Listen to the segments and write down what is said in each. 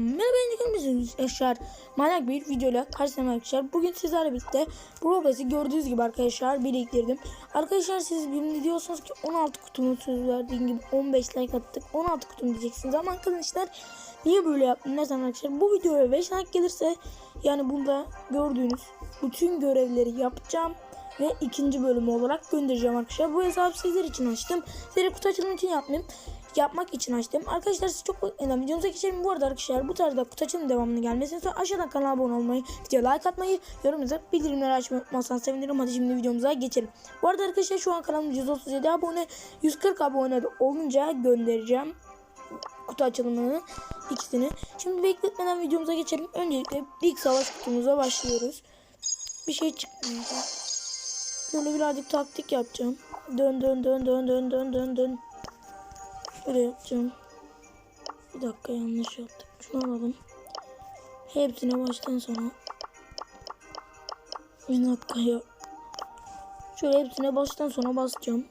Merhaba misiniz arkadaşlar? Manyak bir videoyla karşınızda arkadaşlar. Bugün sizlerle birlikte Roblox'ı gördüğünüz gibi arkadaşlar biriktirdim. Arkadaşlar siz şimdi diyorsunuz ki 16 kutumu söz verdiğim gibi 15 like attık. 16 kutum diyeceksiniz ama arkadaşlar niye böyle yaptım? Neden arkadaşlar? Bu videoya 5 like gelirse yani burada gördüğünüz bütün görevleri yapacağım ve ikinci bölümü olarak göndereceğim arkadaşlar. Bu hesabı sizler için açtım. Seri kutu açılımı için yapmayayım. Yapmak için açtım. Arkadaşlar siz çok bekleyin. Videomuza geçelim. Bu arada arkadaşlar bu tarzda kutu açılım devamını gelmesini için aşağıdan kanala abone olmayı, videoya like atmayı, yorumunuza bildirimleri açmayı unutmazsanız sevinirim. Hadi şimdi videomuza geçelim. Bu arada arkadaşlar şu an kanalım 137 abone, 140 abone olunca göndereceğim kutu açılımını ikisini. Şimdi bekletmeden videomuza geçelim. Öncelikle ilk savaş kutumuza başlıyoruz. Bir şey çıkmıyor. Şöyle birazcık taktik yapacağım. Dön dön dön dön dön dön dön dön. Şöyle yapacağım. Bir dakika yanlış yaptım. Şunu alalım. Hepsine baştan sona. Bir dakika ya. Şöyle hepsine baştan sona basacağım.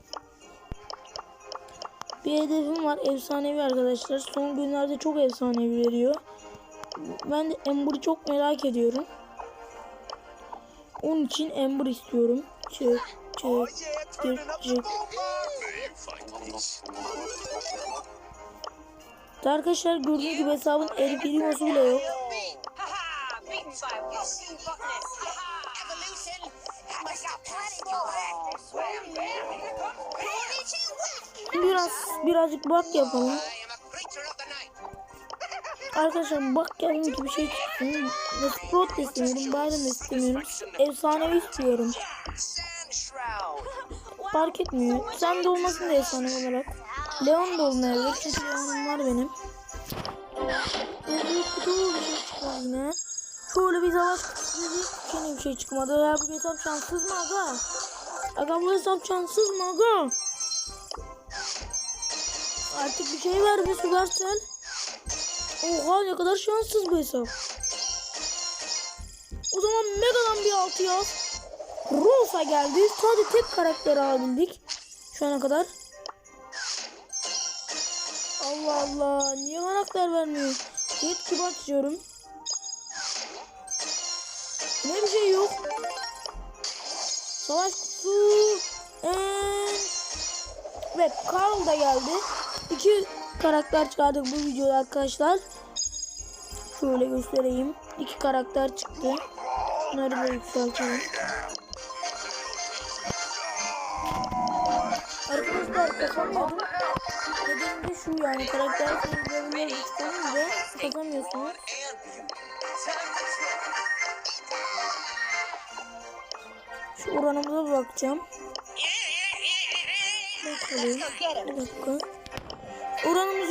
Bir hedefim var. Efsanevi arkadaşlar. Son günlerde çok efsanevi veriyor. Ben de Ember'ı çok merak ediyorum. Onun için Ember istiyorum. Çık çık çık çık. Arkadaşlar gördüğünüz gibi hesabın el primosu bile yok. Biraz birazcık bak yapalım. Arkadaşlar bak geldim ki bir şey çıksın. Ve Sprout da istemiyorum. Da istemiyorum. Efsanevi istiyorum. Fark etmiyor. Sen de olmasın da efsane olarak. Leon da olmayabilir. Çünkü Leon'um var benim. Ve büyük kutu bir şey çıkmadı. Şöyle bir savaş kutusu bir şey çıkmadı. Ya bu hesap şanssız mı aga? Aga bu hesap şanssız mı aga? Artık bir şey ver be Supercell. Oha ne kadar şanssız bu hesap. O zaman Mega'dan bir altı yaz. Rosa geldi. Sadece tek karakter alabildik. Şu ana kadar. Allah Allah. Niye karakter vermiyor? Jet gibi atıyorum. Ne bir şey yok. Savaş kutusu. En... Ve Carl da geldi. İki karakter çıkardık bu videoda arkadaşlar. Şöyle göstereyim. İki karakter çıktı. Bunları da yükseltelim. Arkadaşlar kazanmıyordum. Nedeni de şu yani karakter sayılarını yükselince kazanmıyorsunuz. Şu oranımıza bakacağım. Bakalım. Bir dakika.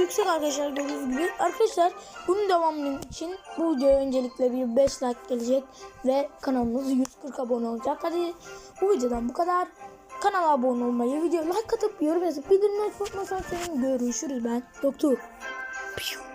Yüksek arkadaşlar gördüğünüz gibi. Arkadaşlar bunun devamının için bu videoya öncelikle bir 5 like gelecek ve kanalımız 140 abone olacak. Hadi bu videodan bu kadar. Kanala abone olmayı, video like atıp yorum yazıp bildirimleri unutmasan senin görüşürüz ben. Doktor. Piu.